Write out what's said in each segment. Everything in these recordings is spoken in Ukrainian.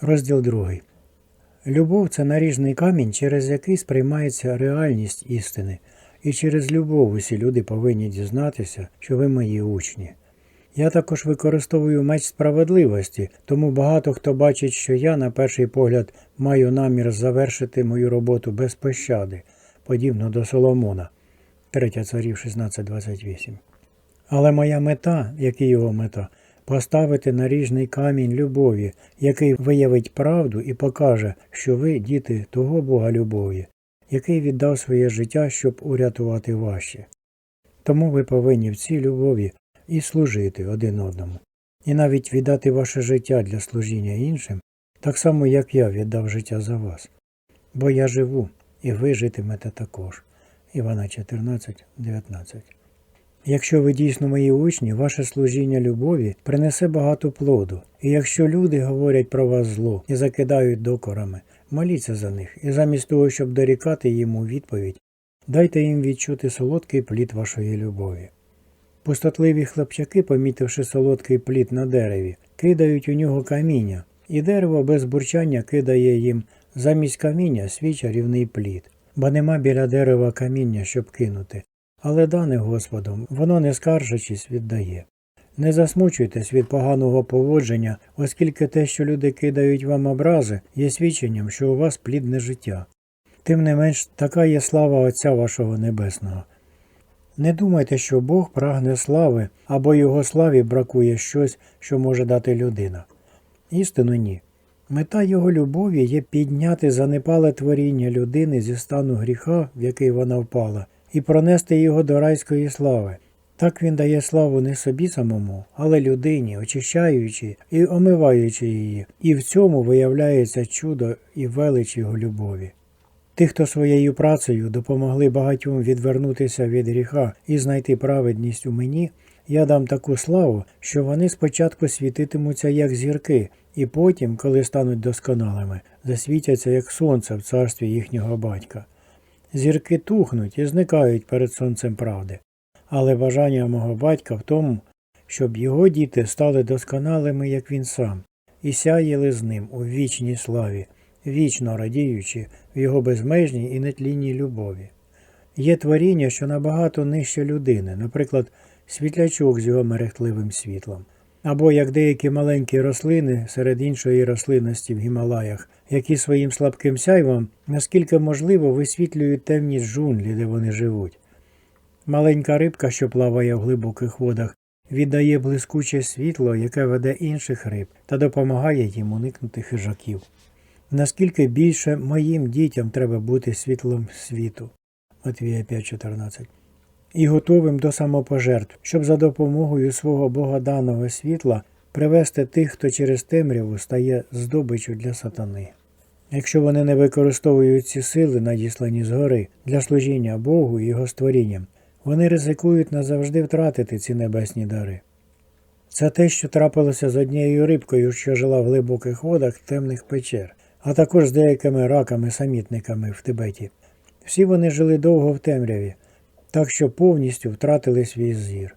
Розділ 2. Любов це наріжний камінь, через який сприймається реальність істини, і через любов усі люди повинні дізнатися, що ви мої учні. Я також використовую меч справедливості, тому багато хто бачить, що я, на перший погляд, маю намір завершити мою роботу без пощади, подібно до Соломона. 3 царів 16.28. Але моя мета, як і його мета, поставити наріжний камінь любові, який виявить правду і покаже, що ви діти того Бога любові, який віддав своє життя, щоб урятувати ваші. Тому ви повинні в цій любові і служити один одному, і навіть віддати ваше життя для служіння іншим, так само, як я віддав життя за вас. Бо я живу, і ви житимете також. Івана 14, 19. Якщо ви дійсно мої учні, ваше служіння любові принесе багато плоду. І якщо люди говорять про вас зло і закидають докорами, моліться за них, і замість того, щоб дорікати їм у відповідь, дайте їм відчути солодкий плід вашої любові. Пустотливі хлопчаки, помітивши солодкий плід на дереві, кидають у нього каміння, і дерево без бурчання кидає їм замість каміння свій чарівний плід, бо нема біля дерева каміння, щоб кинути, але дане Господом, воно не скаржачись віддає. Не засмучуйтесь від поганого поводження, оскільки те, що люди кидають вам образи, є свідченням, що у вас плідне життя. Тим не менш, така є слава Отця вашого Небесного. Не думайте, що Бог прагне слави, або його славі бракує щось, що може дати людина. Істину ні. Мета його любові є підняти занепале творіння людини зі стану гріха, в який вона впала, і пронести його до райської слави. Так він дає славу не собі самому, але людині, очищаючи і омиваючи її, і в цьому виявляється чудо і велич його любові. Тих, хто своєю працею допомогли багатьом відвернутися від гріха і знайти праведність у мені, я дам таку славу, що вони спочатку світитимуться як зірки, і потім, коли стануть досконалими, засвітяться як сонце в царстві їхнього батька. Зірки тухнуть і зникають перед сонцем правди. Але бажання мого батька в тому, щоб його діти стали досконалими, як він сам, і сяяли з ним у вічній славі, вічно радіючи в його безмежній і нетлінній любові. Є творіння, що набагато нижче людини, наприклад, світлячок з його мерехтливим світлом, або як деякі маленькі рослини серед іншої рослинності в Гімалаях, які своїм слабким сяйвом, наскільки можливо, висвітлюють темні джунглі, де вони живуть. Маленька рибка, що плаває в глибоких водах, віддає блискуче світло, яке веде інших риб та допомагає їм уникнути хижаків. Наскільки більше моїм дітям треба бути світлом світу. Матвія 5.14. І готовим до самопожертв, щоб за допомогою свого богоданого світла привести тих, хто через темряву стає здобичю для сатани. Якщо вони не використовують ці сили, надіслані згори, для служіння Богу і його створінням, вони ризикують назавжди втратити ці небесні дари. Це те, що трапилося з однією рибкою, що жила в глибоких водах темних печер, а також з деякими раками-самітниками в Тибеті. Всі вони жили довго в темряві, так що повністю втратили свій зір.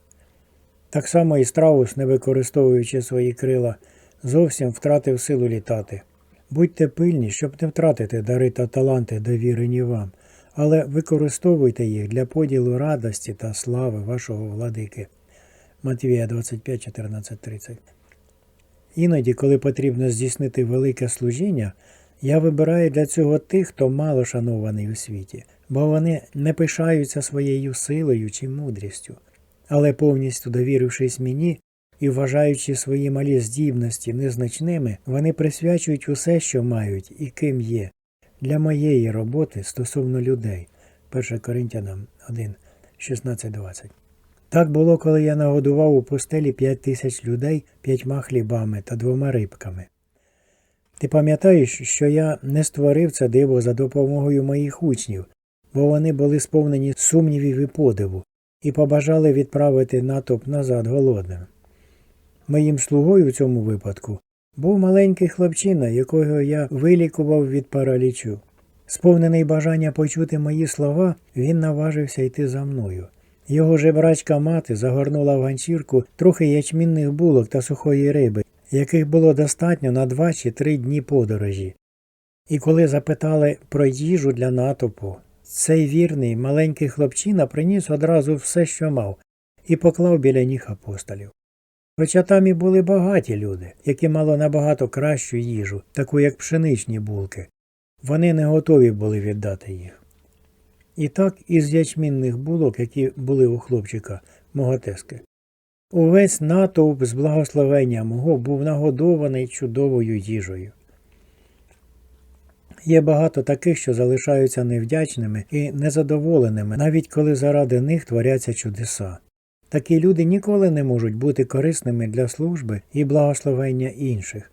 Так само і страус, не використовуючи свої крила, зовсім втратив силу літати. Будьте пильні, щоб не втратити дари та таланти, довірені вам, але використовуйте їх для поділу радості та слави вашого владики. Матвія 25, 14, 30. Іноді, коли потрібно здійснити велике служіння, я вибираю для цього тих, хто мало шанований у світі, бо вони не пишаються своєю силою чи мудрістю, але повністю довірившись мені і вважаючи свої малі здібності незначними, вони присвячують усе, що мають і ким є, для моєї роботи стосовно людей. 1 Коринтянам 1, 16-20. Так було, коли я нагодував у пустелі п'ять тисяч людей п'ятьма хлібами та двома рибками. Ти пам'ятаєш, що я не створив це диво за допомогою моїх учнів, бо вони були сповнені сумнівів і подиву, і побажали відправити натовп назад голодним. Моїм слугою в цьому випадку був маленький хлопчина, якого я вилікував від паралічу. Сповнений бажання почути мої слова, він наважився йти за мною. Його жебрачка мати загорнула в ганчірку трохи ячмінних булок та сухої риби яких було достатньо на два чи три дні подорожі. І коли запитали про їжу для натовпу, цей вірний маленький хлопчина приніс одразу все, що мав, і поклав біля ніг апостолів. Хоча там і були багаті люди, які мали набагато кращу їжу, таку як пшеничні булки, вони не готові були віддати їх. І так із ячмінних булок, які були у хлопчика, моготески. Увесь натовп з благословення мого був нагодований чудовою їжею. Є багато таких, що залишаються невдячними і незадоволеними, навіть коли заради них творяться чудеса. Такі люди ніколи не можуть бути корисними для служби і благословення інших.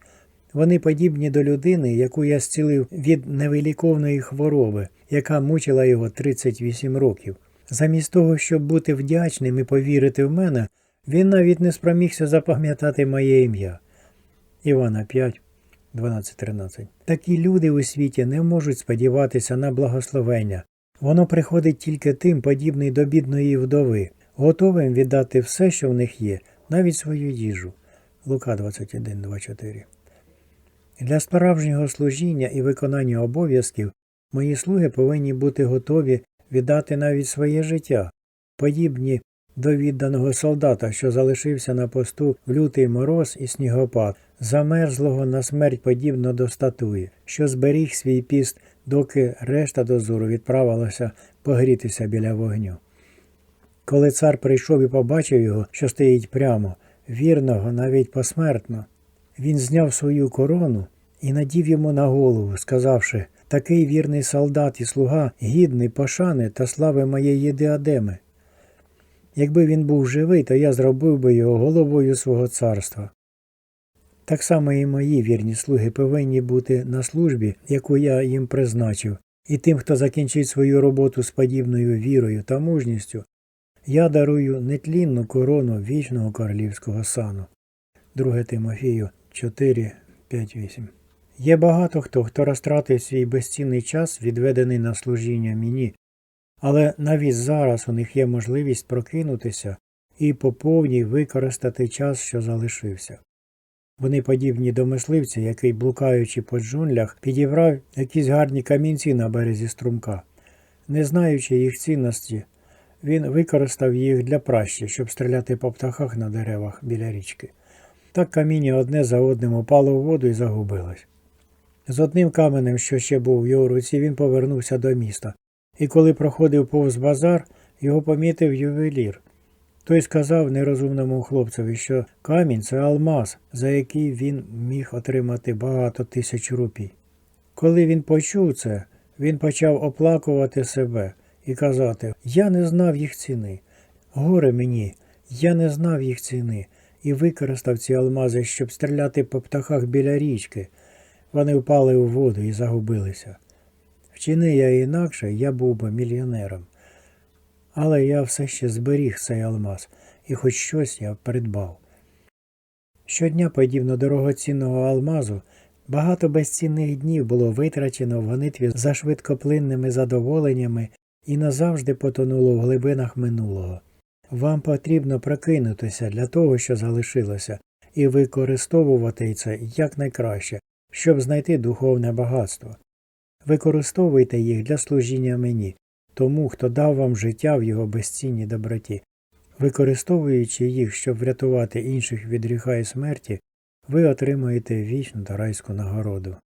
Вони подібні до людини, яку я зцілив від невиліковної хвороби, яка мучила його 38 років. Замість того, щоб бути вдячним і повірити в мене, він навіть не спромігся запам'ятати моє ім'я. Івана 5, 12-13. Такі люди у світі не можуть сподіватися на благословення. Воно приходить тільки тим, подібний до бідної вдови, готовим віддати все, що в них є, навіть свою їжу. Лука 21, 24. Для справжнього служіння і виконання обов'язків мої слуги повинні бути готові віддати навіть своє життя, подібні до відданого солдата, що залишився на посту в лютий мороз і снігопад, замерзлого на смерть подібно до статуї, що зберіг свій піст, доки решта дозору відправилася погрітися біля вогню. Коли цар прийшов і побачив його, що стоїть прямо, вірного навіть посмертно, він зняв свою корону і надів йому на голову, сказавши Такий вірний солдат і слуга, гідний пошани та слави моєї діадеми. Якби він був живий, то я зробив би його головою свого царства. Так само і мої вірні слуги повинні бути на службі, яку я їм призначив, і тим, хто закінчить свою роботу з подібною вірою та мужністю, я дарую нетлінну корону вічного королівського сану. 2 Тимофію 4, 5, 8 Є багато хто, хто розтратив свій безцінний час, відведений на служіння мені, але навіть зараз у них є можливість прокинутися і по повній використати час, що залишився. Вони подібні до мисливця, який, блукаючи по джунглях, підібрав якісь гарні камінці на березі струмка. Не знаючи їх цінності, він використав їх для пращі, щоб стріляти по птахах на деревах біля річки. Так каміння одне за одним упало в воду і загубилось. З одним каменем, що ще був в його руці, він повернувся до міста, і коли проходив повз базар, його помітив ювелір. Той сказав нерозумному хлопцеві, що камінь це алмаз, за який він міг отримати багато тисяч рупій. Коли він почув це, він почав оплакувати себе і казати Я не знав їх ціни. Горе мені, я не знав їх ціни, і використав ці алмази, щоб стріляти по птахах біля річки. Вони впали у воду і загубилися. Вчини я інакше, я був би мільйонером. Але я все ще зберіг цей алмаз, і хоч щось я придбав. Щодня, подібно дорогоцінного алмазу, багато безцінних днів було витрачено в гонитві за швидкоплинними задоволеннями і назавжди потонуло в глибинах минулого. Вам потрібно прокинутися для того, що залишилося, і використовувати це якнайкраще, щоб знайти духовне багатство. Використовуйте їх для служіння мені, тому, хто дав вам життя в його безцінній доброті. Використовуючи їх, щоб врятувати інших від гріха і смерті, ви отримаєте вічну та райську нагороду.